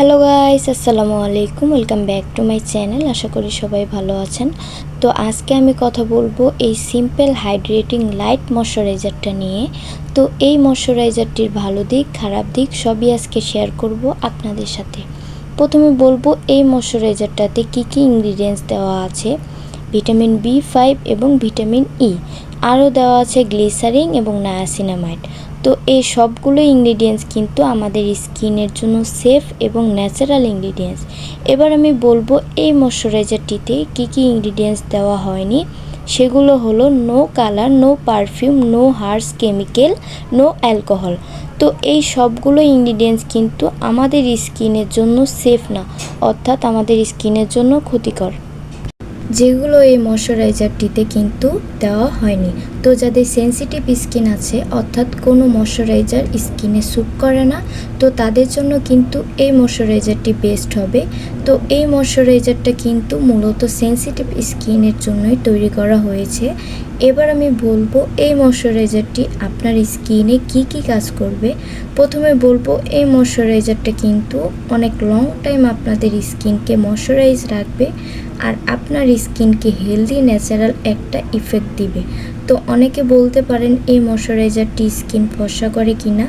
Hello guys, আসসালামু আলাইকুম, welcome back to my channel. আশা করি সবাই ভালো আছেন। তো আজকে আমি কথা বলব এই সিম্পল হাইড্রেটিং লাইট ময়শ্চারাইজারটা নিয়ে। তো এই ময়শ্চারাইজারটির ভালো দিক, খারাপ দিক সবই আজকে শেয়ার করব আপনাদের সাথে। প্রথমে বলব এই ময়শ্চারাইজারটাতে কি কি ইনগ্রিডিয়েন্টস দেওয়া আছে। ভিটামিন বি ফাইভ এবং ভিটামিন ই আরও দেওয়া আছে গ্লিসারিন এবং নায়াসিনামাইড। তো এই সবগুলো ইনগ্রিডিয়েন্টস কিন্তু আমাদের স্কিনের জন্য সেফ এবং ন্যাচারাল ইনগ্রিডিয়েন্টস এবার আমি বলব এই ময়শ্চারাইজারটিতে কী কী ইনগ্রিডিয়েন্টস দেওয়া হয়নি, সেগুলো হলো no colour no perfume no harsh chemical no alcohol তো এই সবগুলো ইনগ্রিডিয়েন্টস কিন্তু আমাদের স্কিনের জন্য সেফ না, অর্থাৎ আমাদের স্কিনের জন্য ক্ষতিকর। যেগুলো এই ময়শ্চারাইজারটিতে কিন্তু দেওয়া হয়নি। তো যাদের সেনসিটিভ স্কিন আছে, অর্থাৎ কোনো ময়শ্চারাইজার স্কিনে স্যুট করে না, তো তাদের জন্য কিন্তু এই ময়শ্চারাইজারটি বেস্ট হবে। তো এই ময়শ্চারাইজারটা কিন্তু মূলত সেনসিটিভ স্কিনের জন্যই তৈরি করা হয়েছে। এবার আমি বলব এই ময়শ্চারাইজারটি আপনার স্কিনে কি কি কাজ করবে। প্রথমে বলব এই ময়শ্চারাইজারটা কিন্তু অনেক লং টাইম আপনাদের স্কিনকে ময়শ্চারাইজ রাখবে, আর আপনার স্কিনকে হেলদি ন্যাচারাল একটা ইফেক্ট দিবে। তো অনেকে বলতে পারেন, এই মশ্চারাইজারটি স্কিন ফর্সা করে কিনা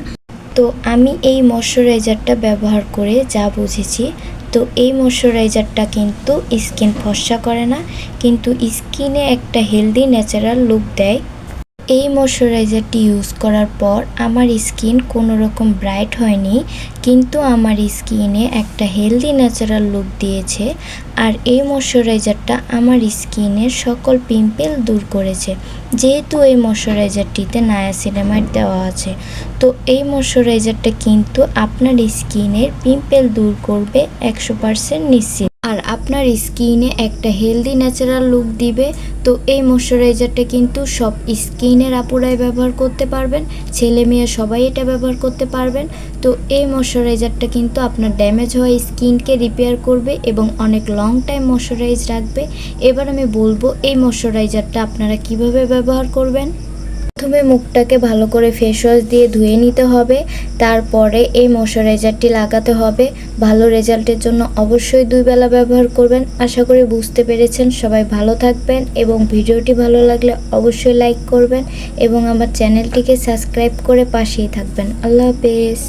তো আমি এই মশ্চারাইজারটা ব্যবহার করে যা বুঝেছি, তো এই মশ্চারাইজারটা কিন্তু স্কিন ফর্সা করে না, কিন্তু স্কিনে একটা হেলদি, ন্যাচারাল লুক দেয়। এই ময়শ্চারাইজারটি ইউজ করার পর আমার স্কিন কোনো রকম ব্রাইট হয়নি, কিন্তু আমার স্কিনে একটা হেলদি ন্যাচারাল লুক দিয়েছে আর এই ময়শ্চারাইজারটা আমার স্কিনের সকল পিম্পল দূর করেছে। যেহেতু এই ময়শ্চারাইজারটিতে নায়াসিনামাইড দেওয়া আছে, তো এই ময়শ্চারাইজারটা কিন্তু আপনার স্কিনের পিম্পল দূর করবে একশো পারসেন্ট নিশ্চিত। আর আপনার স্কিনে একটা হেলদি ন্যাচারাল লুক দিবে, তো এই ময়শ্চারাইজারটা কিন্তু সব স্কিনের আপুরাই ব্যবহার করতে পারবেন, ছেলে মেয়ে সবাই এটা ব্যবহার করতে পারবেন, তো এই ময়শ্চারাইজারটা কিন্তু আপনার ড্যামেজ হওয়া স্কিনকে রিপেয়ার করবে এবং অনেক লং টাইম ময়শ্চারাইজ রাখবে। এবার আমি বলব এই ময়শ্চারাইজারটা আপনারা কীভাবে ব্যবহার করবেন। প্রথমে মুখটাকে ভালো করে ফেস ওয়াশ দিয়ে ধুয়ে নিতে হবে। তারপরে এই ময়শ্চারাইজারটি লাগাতে হবে। ভালো রেজাল্টের জন্য অবশ্যই দুই বেলা ব্যবহার করবেন। আশা করি বুঝতে পেরেছেন। সবাই ভালো থাকবেন এবং ভিডিওটি ভালো লাগলে অবশ্যই লাইক করবেন এবং আমার চ্যানেলটিকে সাবস্ক্রাইব করে পাশেই থাকবেন। আল্লাহ হাফেজ।